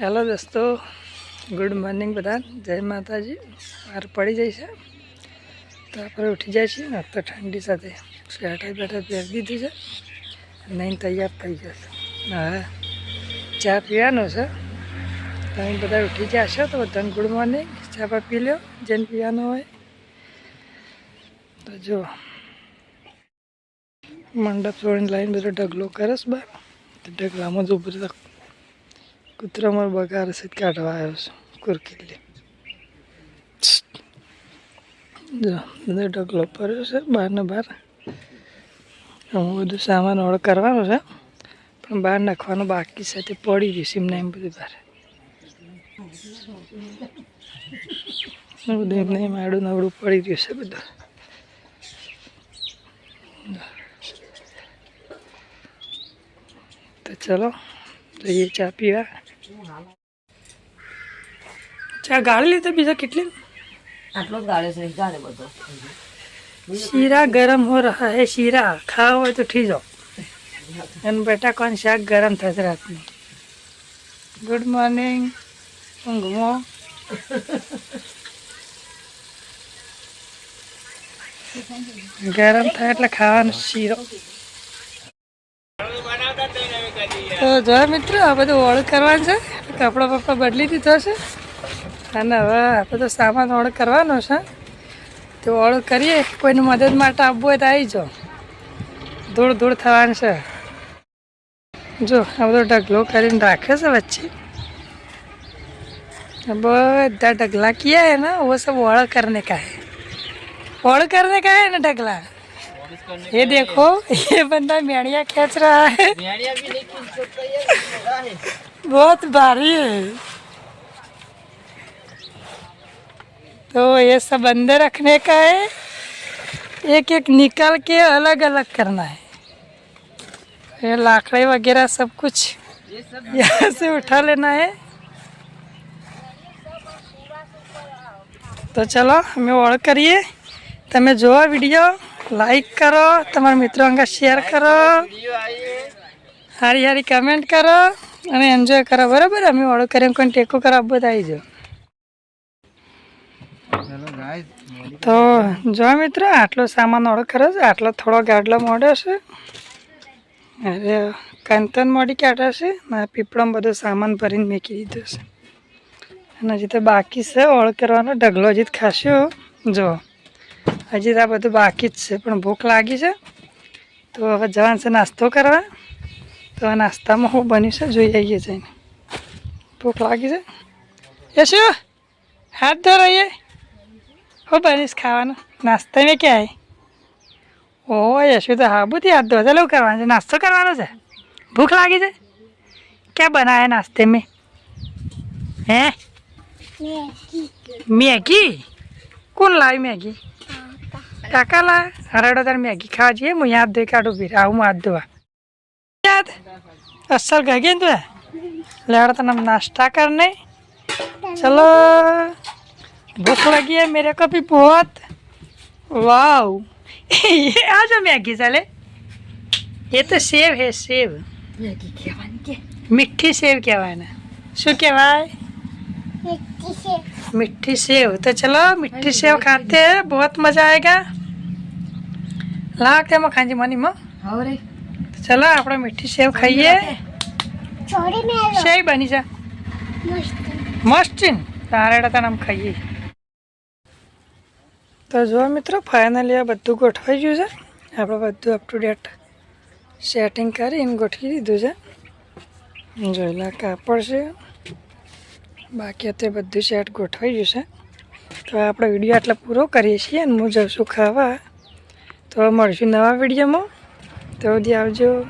Hello દોસ્તો good morning બધા. જય માતાજી. વાર પડી જાય છે. તો આપણે ઉઠી જાય છીએ ને તો ઠંડી સાથે સ્વેટર બેટર પહેરી દીધું છે. નહીં તૈયાર થઈ જશે. હા ચા પીવાનું છે. તમે બધા ઉઠી જશો તો બધાને ગુડ મોર્નિંગ ચા પા પી લો જેને પીવાનું હોય. તો જો મંડપ છોડીને લાઈન બધો ઢગલો કરસ બા ઢગલામાં જ ઉભું કૂતરો મારો બગાર છે કાઢવા આવ્યો છે કુરકીલી જો બધો ઢગલો પડ્યો છે બહાર ને બહાર હું બધું સામાન ઓર્ડર કરવાનો છે પણ બહાર નાખવાનું બાકી છે તે પડી ગયું છે એમને એમ બધું બહાર બધું એમને એમ આડું નવડું પડી રહ્યું છે બધું તો ચલો જઈએ ચા પીવા ચા ગાળી લીધો બીજા કેટલી? આટલો જ ગાળે છે ગાળે બધો. શીરા ગરમ હો રહા હે શીરા. ખાવા હોય તો ઠી જાઓ. અને બેટા કોણ શાક ગરમ થશે રાતનું? ગુડ મોર્નિંગ ઊંઘમો. ગરમ થાય એટલે ખાવાનો શીરો. તો જોયા મિત્રો, આ બધું ઓળખ કરવાનું છે. કપડાં પપ્પા બદલી દીધો છે. અને હવે આ બધો સામાન ઓળખ કરવાનો છે. તો ઓળખ કરીએ. કોઈની મદદ માટે આવવું હોય તો આવી જાઓ. ધૂળ ધૂળ થવાનું છે. જો, આ બધો ઢગલો કરીને રાખે છે વચ્ચે. બધા ઢગલા ક્યાં હે ના વો સબ ઓળખ કરને કા હે ઓળખ કરને કા ને ઢગલા. ये देखो ये बंदा मेड़िया खींच रहा है बहुत भारी है तो ये सब अंदर रखने का है एक एक निकाल के अलग अलग करना है ये लाकड़े वगैरह सब कुछ यहाँ से उठा लेना है તો ચલો અમે ઓર્ડર કરીએ તમે જુઓ વિડીયો લાઈક કરો તમારા મિત્રો અંગે શેર કરો. સારી સારી કમેન્ટ કરો અને એન્જોય કરો બરાબર? અમે ઓર્ડર કરીને કોઈ ટેકો કરો બધા આવી જાઓ. તો જો મિત્રો આટલો સામાન ઓર્ડર કરો છે આટલો થોડો ગાડલો મોડ્યો છે. અરે કંતન મોડી કાઢ્યા છે મારા પીપળામાં બધો સામાન ભરીને મૂકી દીધો છે. અને હજી તો બાકી છે ઓળ કરવાનો ઢગલો હજી ખાસ્યો જો. હજી તો આ બધું બાકી જ છે પણ ભૂખ લાગી છે. તો હવે જવાનું છે નાસ્તો કરવા. તો નાસ્તામાં શું બન્યું છે જોઈ આવીએ જઈને. ભૂખ લાગી છે. એ શું હાથ ધો રહીએ. હું બનીશ ખાવાનું. નાસ્તા મેં ક્યાં ઓ યશુ તો હાબુથી હાથ ધો ચાલો કરવાનું છે? નાસ્તો કરવાનો છે? ભૂખ લાગી છે? ક્યાં બનાવ્યા નાસ્તે મેં? હે? મેગી. કોણ લાવી મેગી? કાકા લા હરાડો તાર મેગી ખાવા જઈએ હું યાદ ધોઈ કાઢું પી આવું હાથ ધોવા યાદ અસલ ગઈ ને તું લેવડો તને नाश्ता करने चलो भूख लगी है मेरे को भी बहुत वाव ये आ जाओ मैगी चले ये तो सेव है सेव મેગી કહેવાની કે મીઠી સેવ કહેવાય ને શું કહેવાય मीठी सेव तो चलो मीठी सेव खाते हैं बहुत मजा आएगा ला के मखान जी मनी में હવે રે तो चलो આપણે મીઠી સેવ ખાઈએ સેવ બની જા મસ્ત તારે તને આમ ખાઈએ તો જો મિત્રો ફાઇનલી આ બધું ગોઠવાઈ ગયું છે આપણે બધું અપ ટુ ડેટ સેટિંગ કરીને ગોઠવી દીધું છે જોયેલા કાપડ છે બાકી અત્યારે બધું સેટ ગોઠવાઈ છે. તો આપણે વીડિયો આટલા પૂરો કરીએ છીએ અને હું જઉં છું ખાવા. તો મળશું નવા વિડીયોમાં. તો આવજો.